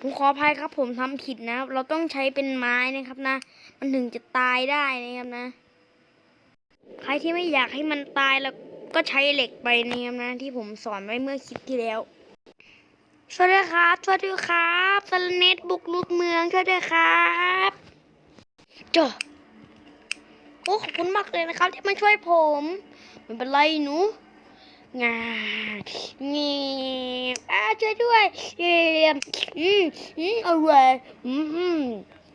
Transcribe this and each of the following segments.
ผมขออภัยครับ ผมทำผิดนะครับ เราต้องใช้เป็นไม้นะครับนะ มันถึงจะตายได้นะครับนะ ใครที่ไม่อยากให้มันตายแล้วก็ใช้เหล็กไปนะครับนะ ที่ผมสอนไว้เมื่อคลิปที่แล้วช่วยด้วยครับช่วยด้วยครับสลเน็ตบุกลุกเมืองช่วยด้วยครับจ้ะโอ้ขอบคุณมากเลยนะครับ ที่มาช่วยผม ไม่เป็นไรหนู งางีอาช่วยด้วยเยี่ยมอืมอืมอร่อยอืมอืม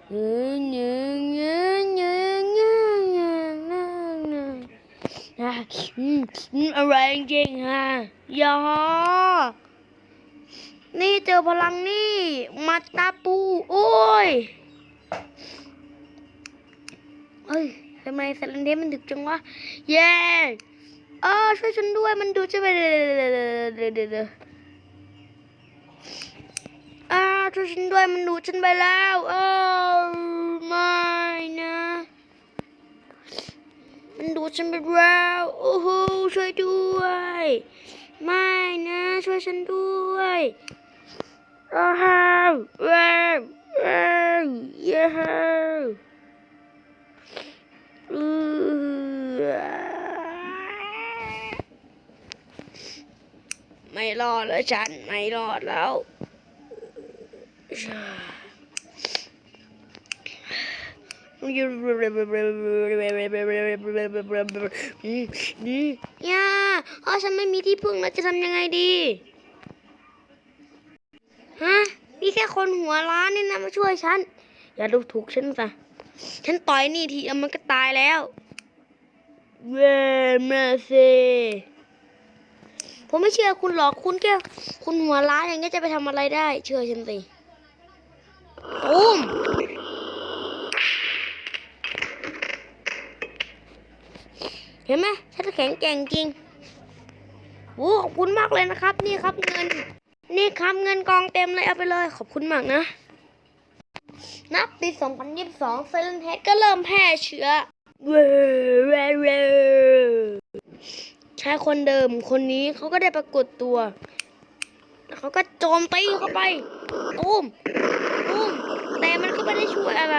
เนื้อเนื้อเนื้อเนื้อเนื้อเนื้อเนื้ออืมอืมอร่อยจริงฮะยอนี่เจอพลังนี่มาตาปูโอ้ยเฮ้ยทำไมสแลนเดมันดึกจังวะเย้ เออช่วยฉันด้วยมันดูจะไปเดี๋ยวอ่าช่วยฉันด้วยมันดูฉันไปแล้วเออไม่นะ มันดูฉันไปแล้วโอ้โหช่วยด้วย ไม่นะช่วยฉันด้วยว้าวว้าวว้าวเย้ ไม่รอดแล้วฉันไม่รอดแล้วย่าเอ๋อฉันไม่มีที่พึ่งแล้วจะทำยังไงดี ฮะนี่แค่คนหัวร้านนี่นะมาช่วยฉัน อย่าดูถูกฉันซะฉันต่อยนี่ทีมันก็ตายแล้ว เวมาเซ ผมไม่เชื่อคุณหรอกคุณแค่คุณหัวร้านอย่างเงี้ยจะไปทำอะไรได้ เชื่อฉันสิตุ้มเห็นไหมฉันแข็งแกร่งจริงโอ้ขอบคุณมากเลยนะครับ นี่ครับเงิน นี่ครับเงินกองเต็มเลยเอาไปเลย ขอบคุณมากนะ นับปี 2022เซเลนเฮดก็เริ่มแพร่เชื้อเว้เว้เว้ ชายคนเดิมคนนี้เขาก็ได้ปรากฏตัวแล้วเขาก็โจมตีเข้าไปตุ้มตุ้มแต่มันก็ไม่ได้ช่วยอะไร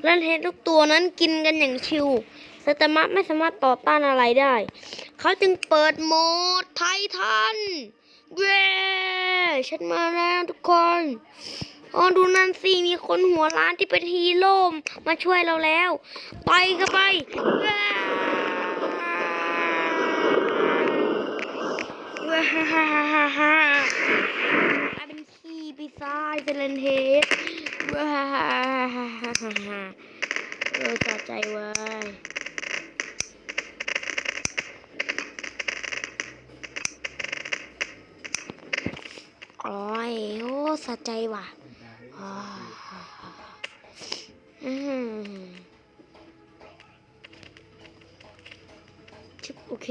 เซเลนเฮดทุกตัวนั้นกินกันอย่างชิวสตมะไม่สามารถต่อต้านอะไรได้ เขาจึงเปิดโหมดไททัน เย้ฉันมาแล้วทุกคนอ๋อดูนั่นสิ มีคนหัวร้านที่เป็นฮีโร่มาช่วยเราแล้ว ไปกันไปเย้ ว้าฮ่าฮ่าฮ่าฮ่ากลาเป็นขี้ปีศาจเซเลนเฮดว้าฮ่าฮ่าฮ่าฮ่าฮ่าเออสะใจเว้โอ้ยโอ้สะใจว่ะอืมโอเค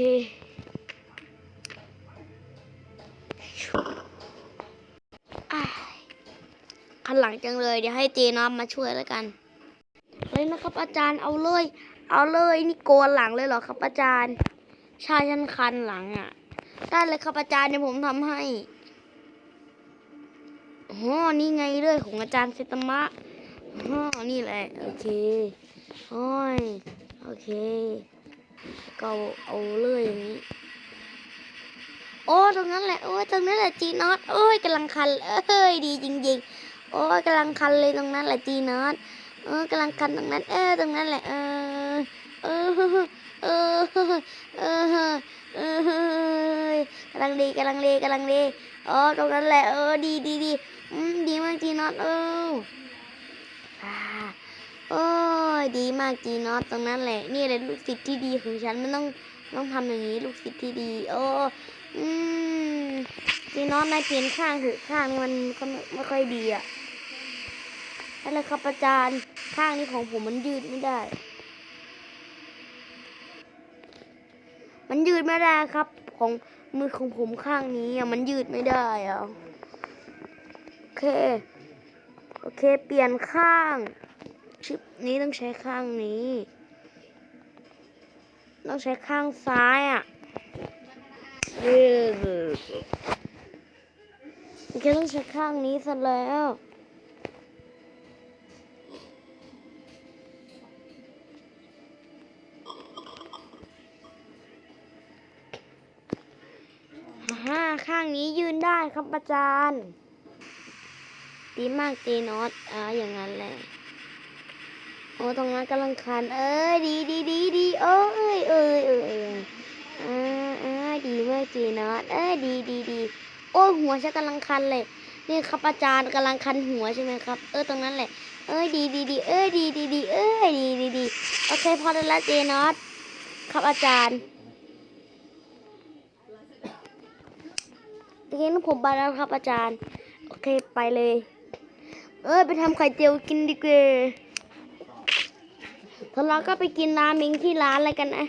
นหลังจังเลย เดี๋ยวให้เจน้อมมาช่วยแล้วกันเลยนะครับ อาจารย์เอาเลย เอาเลยนี่โกนหลังเลยเหรอครับ อาจารย์ชายฉันคันหลังอะ ได้เลยครับอาจารย์เดี๋ยวผมทำให้อ๋อนี่ไงเรื่องของอาจารย์เซตมะอ๋อนี่แหละ โอเคโอ้ยโอเค ก็เอาเลยอย่างนี้ โอ้ตรงนั้นแหละ โอ้ยตรงนั้นแหละจีนอตโอ้ยกำลังคันเอ้ยดีจริงๆ โอ้ยกำลังคันเลยตรงนั้นแหละจีนอตเออกำลังคันตรงนั้น เออตรงนั้นแหละ เออ เออ เออ เออ เออกำลังดีกำลังดีกำลังดีอ๋อตรงนั้นแหละ เออ ดีดีดีอืมดีมากจีนอตเออโอ้ยดีมากจีนอตตรงนั้นแหละ นี่แหละลูกศิษย์ที่ดีของฉันมันต้องต้องทำอย่างนี้ลูกศิษย์ที่ดี โอ้อืมจีนอตนายเปลี่ยนข้างเถอะข้างนี้มันก็ไม่ค่อยดีอะ นั่นแหละครับอาจารย์ข้างนี้ของผมมันยืดไม่ได้ มันยืดไม่ได้ครับของมือของผมข้างนี้อะมันยืดไม่ได้อะโอเค โอเค เปลี่ยนข้างชิปนี้ต้องใช้ข้างนี้ ต้องใช้ข้างซ้ายอะโอเคต้องใช้ข้างนี้ซะแล้ว ข้างนี้ยืนได้ครับอาจารย์ ดีมากเจนอตอ่าอย่างนั้นแหละโอ้ตรงนั้นกำลังคัน เอ้ยดีดีดีดีเอ้ยเอ้ยเอ้ยเอ้ยอ่าอ่าดีมากเจนอตเอ้ยดีดีดีโอ้หัวฉันกำลังคันเลย นี่ครับอาจารย์กำลังคันหัวใช่ไหมครับ เออตรงนั้นแหละ เอ้ยดีดีดีเอ้ยดีดีดีเอ้ยดีดีดีโอเคพอได้แล้วเจนอตครับอาจารย์ เห็นผมไปแล้วครับอาจารย์ โอเคไปเลย เออไปทำไข่เจียวกินดีกว่าทะเลาะก็ไปกินราเมงที่ร้านอะไรกันนะ